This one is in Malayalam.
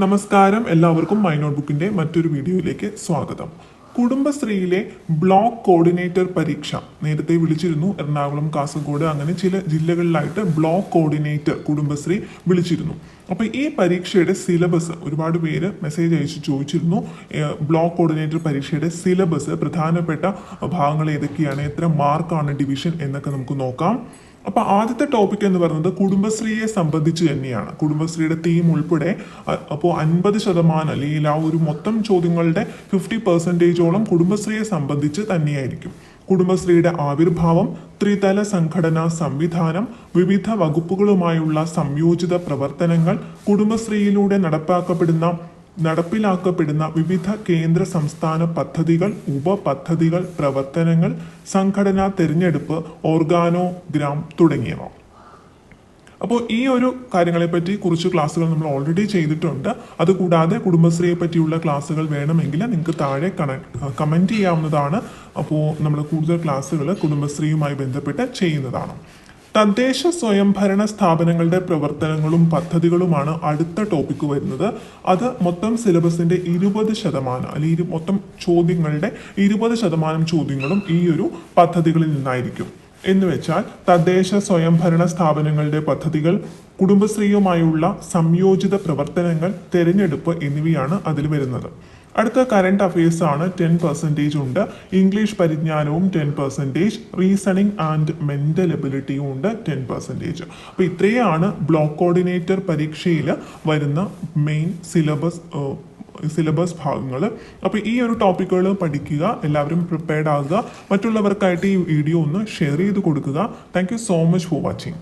നമസ്കാരം. എല്ലാവർക്കും മൈ നോട്ട്ബുക്കിന്റെ മറ്റൊരു വീഡിയോയിലേക്ക് സ്വാഗതം. കുടുംബശ്രീയിലെ ബ്ലോക്ക് കോർഡിനേറ്റർ പരീക്ഷ നേരത്തെ വിളിച്ചിരുന്നു. എറണാകുളം കാസർഗോഡ് അങ്ങനെ ചില ജില്ലകളിലായിട്ട് ബ്ലോക്ക് കോർഡിനേറ്റർ കുടുംബശ്രീ വിളിച്ചിരുന്നു. അപ്പോൾ ഈ പരീക്ഷയുടെ സിലബസ് ഒരുപാട് പേര് മെസ്സേജ് അയച്ച് ചോദിച്ചിരുന്നു. ബ്ലോക്ക് കോർഡിനേറ്റർ പരീക്ഷയുടെ സിലബസ് പ്രധാനപ്പെട്ട ഭാഗങ്ങൾ ഏതൊക്കെയാണ് എത്ര മാർക്കാണ് ഡിവിഷൻ എന്നൊക്കെ നമുക്ക് നോക്കാം. അപ്പൊ ആദ്യത്തെ ടോപ്പിക് എന്ന് പറയുന്നത് കുടുംബശ്രീയെ സംബന്ധിച്ച് തന്നെയാണ്. കുടുംബശ്രീയുടെ തീം ഉൾപ്പെടെ അപ്പോൾ അൻപത് ശതമാനം അല്ലെങ്കിൽ ആ ഒരു മൊത്തം ചോദ്യങ്ങളുടെ ഫിഫ്റ്റി പെർസെന്റേജോളം കുടുംബശ്രീയെ സംബന്ധിച്ച് തന്നെയായിരിക്കും. കുടുംബശ്രീയുടെ ആവിർഭാവം ത്രിതല സംഘടനാ സംവിധാനം വിവിധ വകുപ്പുകളുമായുള്ള സംയോജിത പ്രവർത്തനങ്ങൾ കുടുംബശ്രീയിലൂടെ നടപ്പാക്കപ്പെടുന്ന നടപ്പിലാക്കപ്പെടുന്ന വിവിധ കേന്ദ്ര സംസ്ഥാന പദ്ധതികൾ ഉപപദ്ധതികൾ പ്രവർത്തനങ്ങൾ സംഘടനാ തെരഞ്ഞെടുപ്പ് ഓർഗാനോഗ്രാം തുടങ്ങിയവ. അപ്പോൾ ഈ ഒരു കാര്യങ്ങളെപ്പറ്റി കുറച്ച് ക്ലാസ്സുകൾ നമ്മൾ ഓൾറെഡി ചെയ്തിട്ടുണ്ട്. അതുകൂടാതെ കുടുംബശ്രീയെ പറ്റിയുള്ള ക്ലാസ്സുകൾ വേണമെങ്കിൽ നിങ്ങൾക്ക് താഴെ കമന്റ് ചെയ്യാവുന്നതാണ്. അപ്പോൾ നമ്മൾ കൂടുതൽ ക്ലാസ്സുകൾ കുടുംബശ്രീയുമായി ബന്ധപ്പെട്ട് ചെയ്യുന്നതാണ്. തദ്ദേശ സ്വയംഭരണ സ്ഥാപനങ്ങളുടെ പ്രവർത്തനങ്ങളും പദ്ധതികളുമാണ് അടുത്ത ടോപ്പിക്ക് വരുന്നത്. അത് മൊത്തം സിലബസിന്റെ ഇരുപത് ശതമാനം അല്ലെങ്കിൽ മൊത്തം ചോദ്യങ്ങളുടെ ഇരുപത് ശതമാനം ചോദ്യങ്ങളും ഈ ഒരു പദ്ധതികളിൽ നിന്നായിരിക്കും. എന്ന് വെച്ചാൽ തദ്ദേശ സ്വയംഭരണ സ്ഥാപനങ്ങളുടെ പദ്ധതികൾ കുടുംബശ്രീയുമായുള്ള സംയോജിത പ്രവർത്തനങ്ങൾ തിരഞ്ഞെടുപ്പ് എന്നിവയാണ് അതിൽ വരുന്നത്. അടുത്ത കറണ്ട് അഫയേഴ്സ് ആണ് ടെൻ പെർസെന്റേജ് ഉണ്ട്. English പരിജ്ഞാനവും ten percentage reasoning and mental എബിലിറ്റിയും ഉണ്ട് ടെൻ പെർസെന്റേജ് അപ്പോൾ ഇത്രയാണ് ബ്ലോക്ക് കോർഡിനേറ്റർ പരീക്ഷയിൽ വരുന്ന മെയിൻ സിലബസ് സിലബസ് ഭാഗങ്ങൾ അപ്പോൾ ഈ ഒരു ടോപ്പിക്കുകൾ പഠിക്കുക എല്ലാവരും പ്രിപ്പയർഡ് ആകുക. മറ്റുള്ളവർക്കായിട്ട് ഈ വീഡിയോ ഒന്ന് ഷെയർ ചെയ്ത് കൊടുക്കുക. Thank so much for watching